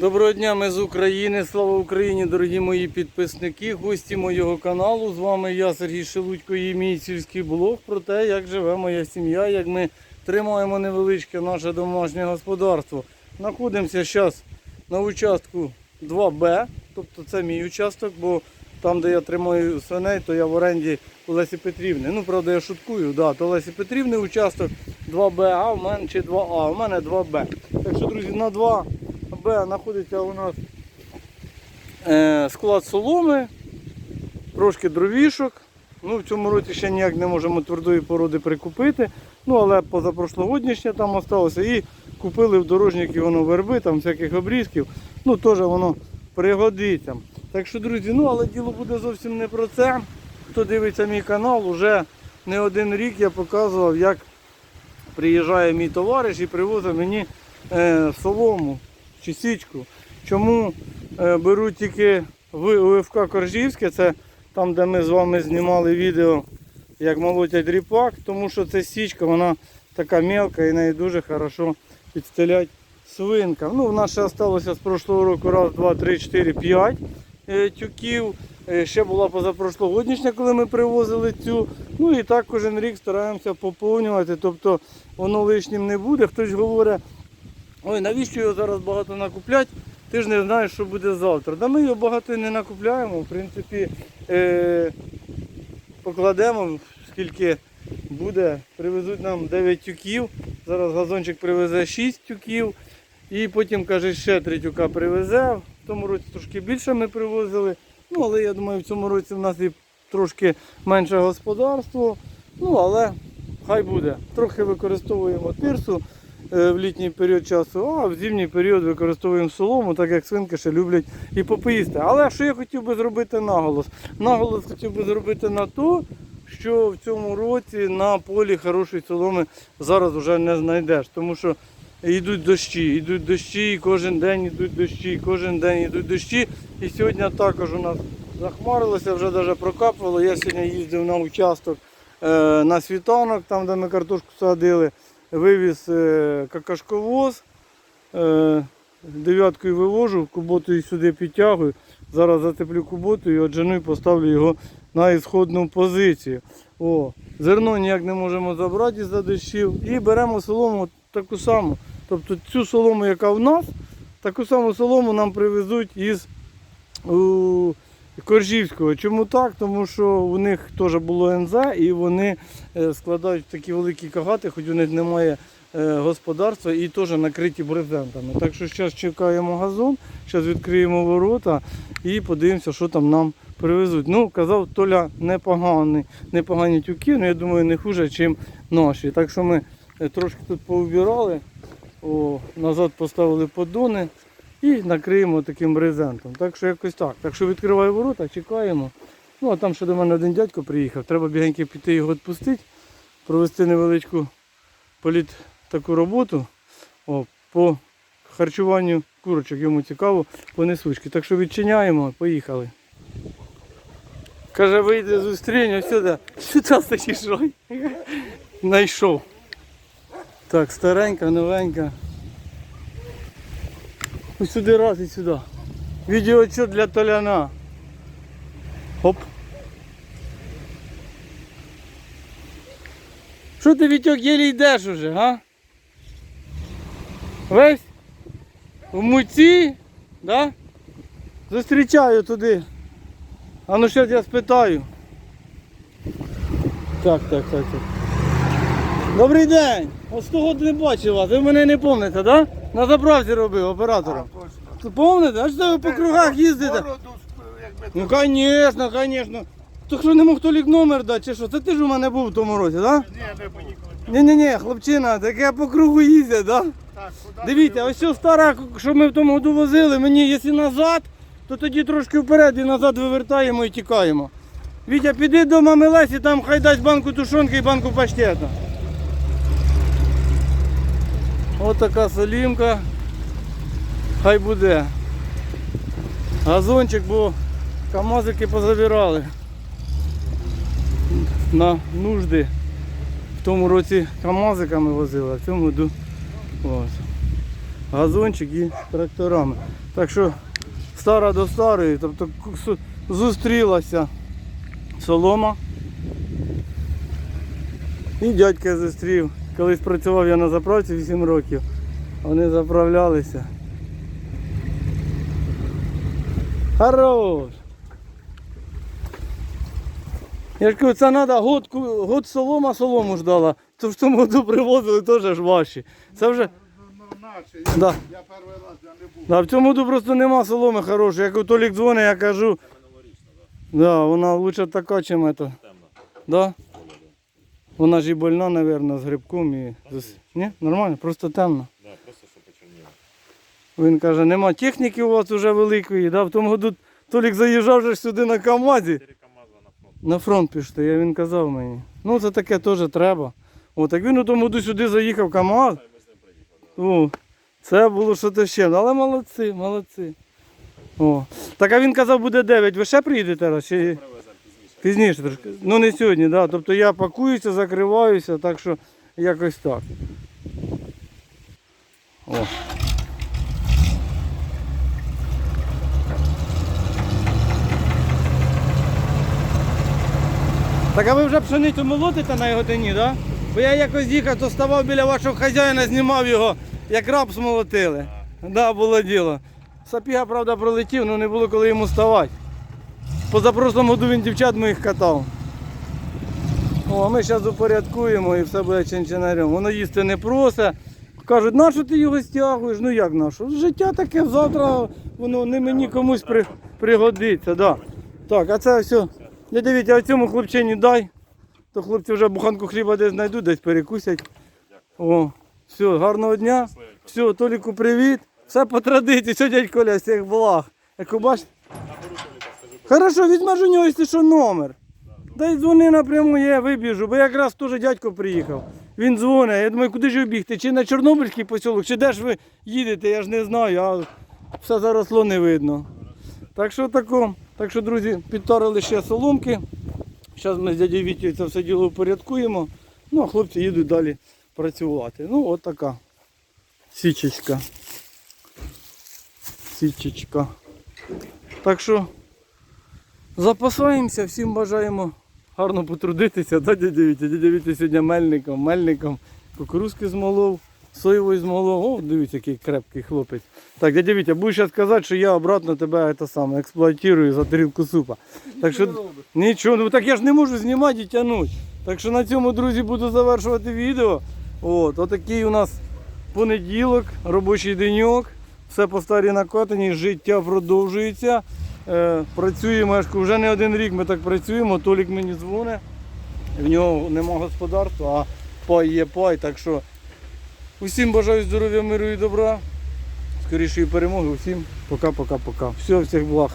Доброго дня, ми з України. Слава Україні, дорогі мої підписники, гості моєго каналу. З вами я, Сергій Шелудько, і мій сільський блог про те, як живе моя сім'я, як ми тримаємо невеличке наше домашнє господарство. Знаходимося зараз на участку 2Б, тобто це мій участок, бо там, де я тримаю свиней, то я в оренді у Лесі Петрівни. Ну, правда, я шуткую, да, то Лесі Петрівни участок 2Б, а в мене чи 2А, у мене 2Б. Так що, друзі, на 2 Б знаходиться у нас е, склад соломи, трошки дровішок. Ну, в цьому році ще ніяк не можемо твердої породи прикупити. Ну, але позапрошлогоднішнє там осталося. І купили в дорожників воно верби, там всяких обрізків. Ну, теж воно пригодиться. Так що, друзі, ну але діло буде зовсім не про це. Хто дивиться мій канал, уже не один рік я показував, як приїжджає мій товариш і привозить мені е, солому чи січку. Чому е, беру тільки в УФК Коржівське, це там, де ми з вами знімали відео, як молотять ріпак, тому що це січка, вона така мелка і неї дуже хорошо підстелять свинкам. Ну, в нас ще залишилося з прошлого року раз, два, три, чотири, п'ять е, тюків. Е, Ще була позапрошлогоднішня, коли ми привозили цю. Ну і так кожен рік стараємося поповнювати. Тобто воно лишнім не буде. Хтось говорить, ой, навіщо його зараз багато накуплять? Ти ж не знаєш, що буде завтра. Да ми його багато не накупляємо. В принципі, е- покладемо, скільки буде. Привезуть нам 9 тюків. Зараз газончик привезе 6 тюків. І потім, каже, ще 3 тюка привезе. В тому році трошки більше ми привозили. Ну, але я думаю, в цьому році в нас і трошки менше господарство. Ну, але хай буде. Трохи використовуємо тирсу в літній період часу, а в зимній період використовуємо солому, так як свинки ще люблять і попоїсти. Але що я хотів би зробити наголос? Наголос хотів би зробити на то, що в цьому році на полі хорошої соломи зараз вже не знайдеш. Тому що йдуть дощі, йдуть дощі, кожен день йдуть дощі, кожен день йдуть дощі. І сьогодні також у нас захмарилося, вже навіть прокапувало. Я сьогодні їздив на участок е, на світанок, там де ми картошку садили, вивіз е, какашковоз. Е, дев'яткою вивожу, куботою сюди підтягую. Зараз затеплю куботу і отжену і поставлю його на ісходну позицію. О, зерно ніяк не можемо забрати із-за дощів. І беремо солому таку саму. Тобто цю солому, яка в нас, таку саму солому нам привезуть із у, Коржівського. Чому так? Тому що у них теж було НЗ і вони е, складають такі великі кагати, хоч у них немає е, господарства і теж накриті брезентами. Так що зараз чекаємо газон, зараз відкриємо ворота і подивимося, що там нам привезуть. Ну, казав, Толя непогані, непогані тюки, але я думаю, не хуже, ніж наші. Так що ми е, трошки тут поубирали, назад поставили подони і накриємо таким брезентом. Так що якось так. Так що відкриваю ворота, чекаємо. Ну а там ще до мене один дядько приїхав. Треба бігенько піти його відпустити, провести невеличку політ таку роботу о, по харчуванню курочок. Йому цікаво, по несучки. Так що відчиняємо, поїхали. Каже, вийде зустрінь, сюди. Сюди стоїш, ой. Найшов. Так, старенька, новенька. Ось сюди раз і сюди. Відеоотчет для Толяна. Хоп. Що ти Вітьок єлі йдеш уже, га? Весь? В муці? Да? Зустрічаю туди. А ну ще я спитаю. Так, так, так, так. Добрий день! Ось того не бачив вас. Ви мене не пам'ятаєте, так? Да? На заправці робив оператором. Помните? А що ви по кругах їздите? Ну звісно, звісно. Так що не мог хто лік номер дати, чи що? Це ти ж у мене був в тому році, так? Ні, не поїхали. Ні-ні-ні, хлопчина, таке по кругу їздять, так? Так, куди? Дивіться, ось ця стара, що ми в тому году возили, мені якщо назад, то тоді трошки вперед і назад вивертаємо і тікаємо. Вітя, піди до мами Лесі, там хай дасть банку тушонки і банку паштета. Ось така солімка. Хай буде. Газончик, бо камазики позабирали на нужди. В тому році камазиками возили, а в цьому году. Газончик і тракторами. Так що стара до старої, тобто зустрілася солома. І дядька зустрів. Колись працював я на заправці 8 років. Вони заправлялися. Хорош! Я ж кажу, це треба год, год солома солому ждала. То в тому году привозили теж ж ваші. Це вже. Ну, Да. я перший раз я не був. Да, в цьому году просто нема соломи хорошої. Як у Толік дзвонить, я кажу. Да, вона лучше така, чим це. Да? Вона ж і больна, мабуть, з грибком і. з- Ні, нормально, просто темно. Да, просто що почерніло. Він каже, нема техніки у вас вже великої. Да? В тому году Толік заїжджав же сюди на КАМАЗі. На фронт. Пішти, я він казав мені. Ну це таке теж треба. О, так він у тому году сюди заїхав КАМАЗ. О, це було щось ще. Але молодці, молодці. О. Так а він казав, буде 9. Ви ще приїдете раз? Чи... Пізніше. Трошки. Ну не сьогодні, да. Тобто я пакуюся, закриваюся, так що якось так. О. Так а ви вже пшеницю молотите на годині, так? Да? Бо я якось їхав, то ставав біля вашого хазяїна, знімав його, як рапс молотили. Так, да, було діло. Сапіга, правда, пролетів, але не було коли йому ставати. Позапрошлому году він дівчат моїх катав. О, а ми зараз упорядкуємо і все буде чинчинарем. Воно їсти не просить. Кажуть, на що ти його стягуєш? Ну як на що? Життя таке, завтра воно не мені комусь при, пригодиться. Да. Так, а це все. Не дивіться, а цьому хлопчині дай. То хлопці вже буханку хліба десь знайдуть, десь перекусять. О, все, гарного дня. Все, Толіку привіт. Все по традиції. Все, дядь Коля, всіх благ. Як бачите? Хорошо, візьмеш у нього, якщо що, номер. Дай дзвони напряму, я вибіжу, бо якраз теж дядько приїхав. Він дзвонить. Я думаю, куди ж ви бігти? Чи на Чорнобильський посілок, чи де ж ви їдете, я ж не знаю, а все заросло не видно. Так що тако. Так що, друзі, підтарили ще соломки. Зараз ми з дядю Вітєю це все діло упорядкуємо. Ну, а хлопці їдуть далі працювати. Ну, от така січечка. Січечка. Так що запасаємося, всім бажаємо гарно потрудитися. Да, дядя Вітя? Дядя Вітя сьогодні мельником, мельником кукурузки змолов, соєвої змолов. О, дивіться, який крепкий хлопець. Так, дядя Вітя, будеш зараз казати, що я обратно тебе це саме, експлуатую за тарілку супа. Так що нічого, ну так я ж не можу знімати і тягнути. Так що на цьому, друзі, буду завершувати відео. От, отакий у нас понеділок, робочий деньок. Все по старій накатані, життя продовжується. Е, працюємо, вже не один рік ми так працюємо. Толік мені дзвонить. В нього нема господарства, а пай є пай. Так що усім бажаю здоров'я, миру і добра. Скорішої перемоги. Усім пока-пока-пока. Все, всіх благ.